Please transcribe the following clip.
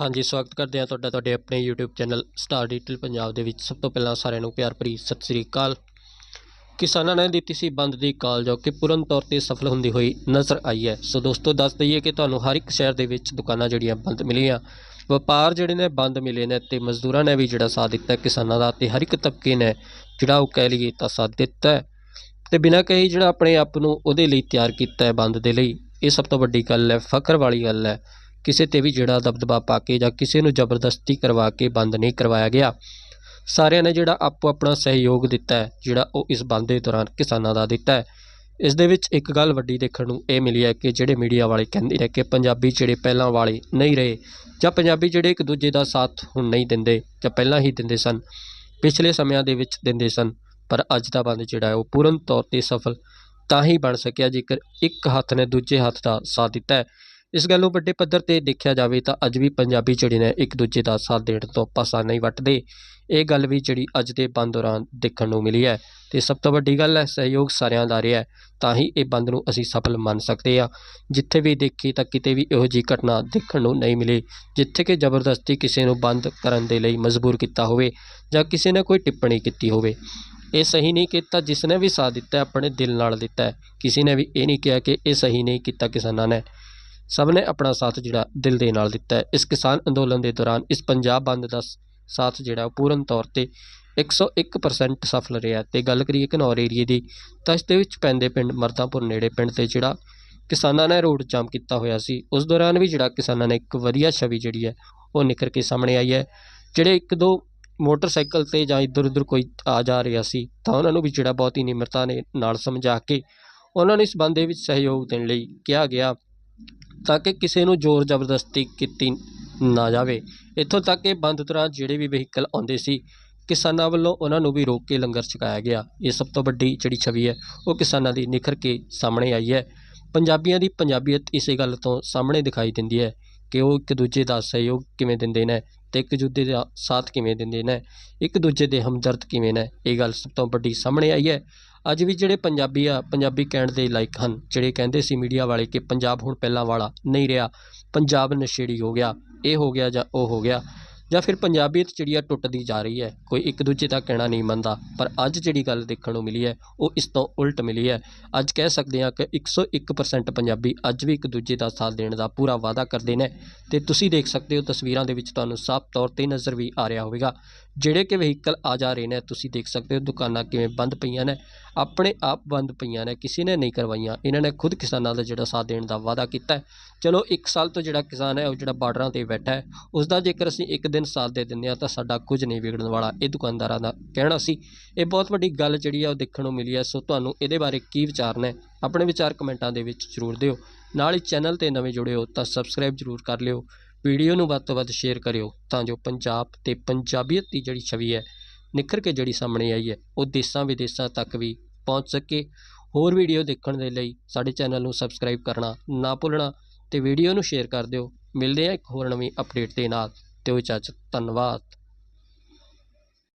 ਹਾਂਜੀ, ਸਵਾਗਤ ਕਰਦੇ ਹਾਂ ਤੁਹਾਡਾ, ਤੁਹਾਡੇ ਆਪਣੇ YouTube channel star digital Punjab ਦੇ ਵਿੱਚ। ਸਭ ਤੋਂ ਪਹਿਲਾਂ ਸਾਰਿਆਂ ਨੂੰ ਪਿਆਰ ਭਰੀ ਸਤਿ ਸ੍ਰੀ ਅਕਾਲ। ਕਿਸਾਨਾਂ ਨੇ ਦਿੱਤੀ ਸੀ ਬੰਦ ਦੀ ਕਾਲ, ਜੋ ਕਿ ਪੂਰਨ ਤੌਰ ਤੇ ਸਫਲ ਹੁੰਦੀ ਹੋਈ ਨਜ਼ਰ ਆਈ ਹੈ। ਸੋ ਦੋਸਤੋ, ਦੱਸ ਦਈਏ ਕਿ ਤੁਹਾਨੂੰ ਹਰ ਇੱਕ ਸ਼ਹਿਰ ਦੇ ਵਿੱਚ ਦੁਕਾਨਾਂ ਜਿਹੜੀਆਂ ਬੰਦ ਮਿਲੀਆਂ। ਵਪਾਰ ਜਿਹੜੇ ਨੇ ਬੰਦ ਮਿਲੇ ਨੇ ਤੇ ਮਜ਼ਦੂਰਾਂ ਨੇ ਵੀ ਜਿਹੜਾ ਸਾਥ ਦਿੱਤਾ ਕਿਸਾਨਾਂ ਦਾ ਤੇ ਹਰ ਇੱਕ ਤਬਕੇ ਨੇ ਜਿਹੜਾ ਉਹ ਕਹਿ ਲਈਏ ਤਾਂ ਸਾਥ ਦਿੱਤਾ ਹੈ। ਤੇ ਬਿਨਾਂ ਕਹੀ ਜਿਹੜਾ ਆਪਣੇ ਆਪ ਨੂੰ ਉਹਦੇ ਲਈ ਤਿਆਰ ਕੀਤਾ ਹੈ ਬੰਦ ਦੇ ਲਈ, ਇਹ ਸਭ ਤੋਂ ਵੱਡੀ ਗੱਲ ਹੈ, ਫਖਰ ਵਾਲੀ ਗੱਲ ਹੈ। ਕਿਸੇ ਤੇ ਵੀ ਜਿਹੜਾ ਦਬਦਬਾ ਪਾ ਕੇ ਜਾਂ ਕਿਸੇ ਨੂੰ ਜ਼ਬਰਦਸਤੀ ਕਰਵਾ ਕੇ ਬੰਦ ਨਹੀਂ ਕਰਵਾਇਆ ਗਿਆ। ਸਾਰਿਆਂ ਨੇ ਜਿਹੜਾ ਆਪੋ ਆਪਣਾ ਸਹਿਯੋਗ ਦਿੱਤਾ ਹੈ, ਜਿਹੜਾ ਉਹ ਇਸ ਬੰਦ ਦੇ ਦੌਰਾਨ ਕਿਸਾਨਾਂ ਦਾ ਦਿੱਤਾ ਹੈ। ਇਸ ਦੇ ਵਿੱਚ ਇੱਕ ਗੱਲ ਵੱਡੀ ਦੇਖਣ ਨੂੰ ਇਹ ਮਿਲੀ ਹੈ ਕਿ ਜਿਹੜੇ ਮੀਡੀਆ ਵਾਲੇ ਕਹਿੰਦੇ ਨੇ ਕਿ ਪੰਜਾਬੀ ਜਿਹੜੇ ਪਹਿਲਾਂ ਵਾਲੇ ਨਹੀਂ ਰਹੇ ਜਾਂ ਪੰਜਾਬੀ ਜਿਹੜੇ ਇੱਕ ਦੂਜੇ ਦਾ ਸਾਥ ਹੁਣ ਨਹੀਂ ਦਿੰਦੇ ਜਾਂ ਪਹਿਲਾਂ ਹੀ ਦਿੰਦੇ ਸਨ, ਪਿਛਲੇ ਸਮਿਆਂ ਦੇ ਵਿੱਚ ਦਿੰਦੇ ਸਨ, ਪਰ ਅੱਜ ਦਾ ਬੰਦ ਜਿਹੜਾ ਹੈ ਉਹ ਪੂਰਨ ਤੌਰ ਤੇ ਸਫਲ ਤਾਂ ਹੀ ਬਣ ਸਕਿਆ ਜੇਕਰ ਇੱਕ ਹੱਥ ਨੇ ਦੂਜੇ ਹੱਥ ਦਾ ਸਾਥ ਦਿੱਤਾ ਹੈ। ਇਸ ਗੱਲ ਨੂੰ ਵੱਡੇ ਪੱਧਰ ਤੇ ਦੇਖਿਆ ਜਾਵੇ ਤਾਂ ਅੱਜ ਵੀ ਪੰਜਾਬੀ ਜਿਹੜੇ ਨੇ ਇੱਕ ਦੂਜੇ ਦਾ ਸਾਥ ਦੇਣ ਤੋਂ ਪਾਸਾ ਨਹੀਂ ਵੱਟਦੇ। ਇਹ ਗੱਲ ਵੀ ਜਿਹੜੀ ਅੱਜ ਦੇ ਬੰਦ ਦੌਰਾਨ ਦੇਖਣ ਨੂੰ ਮਿਲੀ ਹੈ ਤੇ ਸਭ ਤੋਂ ਵੱਡੀ ਗੱਲ ਹੈ, ਸਹਿਯੋਗ ਸਾਰਿਆਂ ਦਾ ਰਿਹਾ ਤਾਂ ਹੀ ਇਹ ਬੰਦ ਨੂੰ ਅਸੀਂ ਸਫਲ ਮੰਨ ਸਕਦੇ ਹਾਂ। ਜਿੱਥੇ ਵੀ ਦੇਖੀ ਤਾਂ ਕਿਤੇ ਵੀ ਇਹੋ ਜਿਹੀ ਘਟਨਾ ਦੇਖਣ ਨੂੰ ਨਹੀਂ ਮਿਲੀ, ਜਿੱਥੇ ਕਿ ਜ਼ਬਰਦਸਤੀ ਕਿਸੇ ਨੂੰ ਬੰਦ ਕਰਨ ਦੇ ਲਈ ਮਜਬੂਰ ਕੀਤਾ ਹੋਵੇ ਜਾਂ ਕਿਸੇ ਨੇ ਕੋਈ ਟਿੱਪਣੀ ਕੀਤੀ ਹੋਵੇ। ਇਹ ਸਹੀ ਨਹੀਂ ਕੀਤਾ, ਜਿਸ ਨੇ ਵੀ ਸਾਥ ਦਿੱਤਾ, ਆਪਣੇ ਦਿਲ ਨਾਲ ਦਿੱਤਾ ਕਿਸੇ ਨੇ ਵੀ ਇਹ ਨਹੀਂ ਕਿਹਾ ਕਿ ਇਹ ਸਹੀ ਨਹੀਂ ਕੀਤਾ, ਕਿਸਾਨਾਂ ਨੇ। ਸਭ ਨੇ ਆਪਣਾ ਸਾਥ ਜਿਹੜਾ ਦਿਲ ਦੇ ਨਾਲ ਦਿੱਤਾ ਹੈ। ਇਸ ਕਿਸਾਨ ਅੰਦੋਲਨ ਦੇ ਦੌਰਾਨ ਇਸ ਪੰਜਾਬ ਬੰਦ ਦਾ ਸਾਥ ਜਿਹੜਾ ਉਹ ਪੂਰਨ ਤੌਰ ਤੇ 101% ਸਫਲ ਰਿਹਾ ਤੇ ਗੱਲ ਕਰੀਏ ਘਨੌਰ ਏਰੀਏ ਦੀ, ਤਾਂ ਇਸ ਦੇ ਵਿੱਚ ਪੈਂਦੇ ਪਿੰਡ ਮਰਦਾਂਪੁਰ ਨੇੜੇ ਪਿੰਡ ਤੇ ਜਿਹੜਾ ਕਿਸਾਨਾਂ ਨੇ ਰੋਡ ਜਾਮ ਕੀਤਾ ਹੋਇਆ ਸੀ। ਉਸ ਦੌਰਾਨ ਵੀ ਜਿਹੜਾ ਕਿਸਾਨਾਂ ਨੇ ਇੱਕ ਵਧੀਆ ਛਵੀ ਜਿਹੜੀ ਹੈ, ਉਹ ਨਿਖਰ ਕੇ ਸਾਹਮਣੇ ਆਈ ਹੈ। ਜਿਹੜੇ ਇੱਕ ਦੋ ਮੋਟਰਸਾਈਕਲ ਤੇ ਜਾਂ ਇੱਧਰ ਉੱਧਰ ਕੋਈ ਆ ਜਾ ਰਿਹਾ ਸੀ, ਤਾਂ ਉਹਨਾਂ ਨੂੰ ਵੀ ਜਿਹੜਾ ਬਹੁਤ ਹੀ ਨਿਮਰਤਾ ਨੇ ਨਾਲ ਸਮਝਾ ਕੇ ਉਹਨਾਂ ਨੂੰ ਇਸ ਬੰਦ ਦੇ ਵਿੱਚ ਸਹਿਯੋਗ ਦੇਣ ਲਈ ਕਿਹਾ ਗਿਆ। ਤਾਂ ਕਿ ਕਿਸੇ ਨੂੰ ਜ਼ੋਰ ਜ਼ਬਰਦਸਤੀ ਕੀਤੀ ਨਾ ਜਾਵੇ। ਇੱਥੋਂ ਤੱਕ ਕਿ ਬੰਦ ਦੌਰਾਨ ਜਿਹੜੇ ਵੀ ਵਹੀਕਲ ਆਉਂਦੇ ਸੀ, ਕਿਸਾਨਾਂ ਵੱਲੋਂ ਉਹਨਾਂ ਨੂੰ ਵੀ ਰੋਕ ਕੇ ਲੰਗਰ ਛਕਾਇਆ ਗਿਆ। ਇਹ ਸਭ ਤੋਂ ਵੱਡੀ ਜਿਹੜੀ ਛਵੀ ਹੈ, ਉਹ ਕਿਸਾਨਾਂ ਦੀ ਨਿਖਰ ਕੇ ਸਾਹਮਣੇ ਆਈ ਹੈ। ਪੰਜਾਬੀਆਂ ਦੀ ਪੰਜਾਬੀਅਤ ਇਸੇ ਗੱਲ ਤੋਂ ਸਾਹਮਣੇ ਦਿਖਾਈ ਦਿੰਦੀ ਹੈ ਕਿ ਉਹ ਇੱਕ ਦੂਜੇ ਦਾ ਸਹਿਯੋਗ ਕਿਵੇਂ ਦਿੰਦੇ ਨੇ ਤੇ ਇੱਕ ਦੂਜੇ ਦਾ ਸਾਥ ਕਿਵੇਂ ਦਿੰਦੇ ਨੇ, ਇੱਕ ਦੂਜੇ ਦੇ ਹਮਦਰਦ ਕਿਵੇਂ ਨੇ। ਇਹ ਗੱਲ ਸਭ ਤੋਂ ਵੱਡੀ ਸਾਹਮਣੇ ਆਈ ਹੈ। ਅੱਜ ਵੀ ਜਿਹੜੇ ਪੰਜਾਬੀ ਆ, ਪੰਜਾਬੀ ਕਹਿਣ ਦੇ ਲਾਇਕ ਹਨ, ਜਿਹੜੇ ਕਹਿੰਦੇ ਸੀ ਮੀਡੀਆ ਵਾਲੇ ਕਿ ਪੰਜਾਬ ਹੁਣ ਪਹਿਲਾਂ ਵਾਲਾ ਨਹੀਂ ਰਿਹਾ, ਪੰਜਾਬ ਨਸ਼ੇੜੀ ਹੋ ਗਿਆ, ਇਹ ਹੋ ਗਿਆ ਜਾਂ ਉਹ ਹੋ ਗਿਆ, ਜਾਂ ਫਿਰ ਪੰਜਾਬੀਅਤ ਜਿਹੜੀ ਆ ਟੁੱਟਦੀ ਜਾ ਰਹੀ ਹੈ, ਕੋਈ ਇੱਕ ਦੂਜੇ ਦਾ ਕਹਿਣਾ ਨਹੀਂ ਮੰਨਦਾ, ਪਰ ਅੱਜ ਜਿਹੜੀ ਗੱਲ ਦੇਖਣ ਨੂੰ ਮਿਲੀ ਹੈ, ਉਹ ਇਸ ਤੋਂ ਉਲਟ ਮਿਲੀ ਹੈ। ਅੱਜ ਕਹਿ ਸਕਦੇ ਹਾਂ ਕਿ 101% ਪੰਜਾਬੀ ਅੱਜ ਵੀ ਇੱਕ ਦੂਜੇ ਦਾ ਸਾਥ ਦੇਣ ਦਾ ਪੂਰਾ ਵਾਅਦਾ ਕਰਦੇ ਨੇ, ਤੇ ਤੁਸੀਂ ਦੇਖ ਸਕਦੇ ਹੋ ਤਸਵੀਰਾਂ ਦੇ ਵਿੱਚ ਤੁਹਾਨੂੰ ਸਾਫ਼ ਤੌਰ ਤੇ ਨਜ਼ਰ ਵੀ ਆ ਰਿਹਾ ਹੋਵੇਗਾ। ਜਿਹੜੇ ਕਿ ਵਹੀਕਲ ਆ ਜਾ ਰਹੇ ਨੇ, ਤੁਸੀਂ ਦੇਖ ਸਕਦੇ ਹੋ ਦੁਕਾਨਾਂ ਕਿਵੇਂ ਬੰਦ ਪਈਆਂ ਨੇ ਆਪਣੇ ਆਪ ਬੰਦ ਪਈਆਂ ਨੇ, ਕਿਸੇ ਨੇ ਨਹੀਂ ਕਰਵਾਈਆਂ। ਇਹਨਾਂ ਨੇ ਖੁਦ ਕਿਸਾਨਾਂ ਦਾ ਜਿਹੜਾ ਸਾਥ ਦੇਣ ਦਾ ਵਾਅਦਾ ਕੀਤਾ ਚਲੋ 1 ਸਾਲ ਤੋਂ ਜਿਹੜਾ ਕਿਸਾਨ ਹੈ, ਉਹ ਜਿਹੜਾ ਬਾਰਡਰਾਂ ਤੇ ਬੈਠਾ ਹੈ ਉਸ ਦਾ ਜੇਕਰ ਅਸੀਂ ਇੱਕ ਦਿਨ ਸਾਥ ਦੇ ਦਿੰਦੇ ਹਾਂ, ਤਾਂ ਸਾਡਾ ਕੁਝ ਨਹੀਂ ਵਿਗੜਨ ਵਾਲਾ, ਇਹ ਦੁਕਾਨਦਾਰਾਂ ਦਾ ਕਹਿਣਾ ਸੀ। ਇਹ ਬਹੁਤ ਵੱਡੀ ਗੱਲ ਜਿਹੜੀ ਆ, ਉਹ ਦੇਖਣ ਨੂੰ ਮਿਲੀ ਹੈ। ਸੋ ਤੁਹਾਨੂੰ ਇਹਦੇ ਬਾਰੇ ਕੀ ਵਿਚਾਰ ਨੇ, ਆਪਣੇ ਵਿਚਾਰ ਕਮੈਂਟਾਂ ਦੇ ਵਿੱਚ ਜ਼ਰੂਰ ਦਿਓ। ਨਾਲ ਹੀ ਚੈਨਲ ਤੇ ਨਵੇਂ ਜੁੜੇ ਹੋ, ਤਾਂ ਸਬਸਕ੍ਰਾਈਬ ਜ਼ਰੂਰ ਕਰ ਲਿਓ। ਵੀਡੀਓ ਨੂੰ ਵੱਧ ਤੋਂ ਵੱਧ ਸ਼ੇਅਰ ਕਰਿਓ, ਤਾਂ ਜੋ ਪੰਜਾਬ ਤੇ ਪੰਜਾਬੀਅਤ ਦੀ ਜਿਹੜੀ ਛਵੀ ਹੈ ਨਿਖਰ ਕੇ ਜਿਹੜੀ ਸਾਹਮਣੇ ਆਈ ਹੈ, ਉਹ ਦੇਸਾਂ ਵਿਦੇਸਾਂ ਤੱਕ ਵੀ ਪਹੁੰਚ ਸਕੇ। ਹੋਰ ਵੀਡੀਓ ਦੇਖਣ ਦੇ ਲਈ ਸਾਡੇ ਚੈਨਲ ਨੂੰ ਸਬਸਕ੍ਰਾਈਬ ਕਰਨਾ ਨਾ ਭੁੱਲਣਾ ਤੇ ਵੀਡੀਓ ਨੂੰ ਸ਼ੇਅਰ ਕਰ ਦਿਓ। ਮਿਲਦੇ ਹਾਂ ਇੱਕ ਹੋਰ ਨਵੀਂ ਅਪਡੇਟ ਦੇ ਨਾਲ। ਤੇ ਉਹ ਇਜਾਜ਼ਤ ਧੰਨਵਾਦ।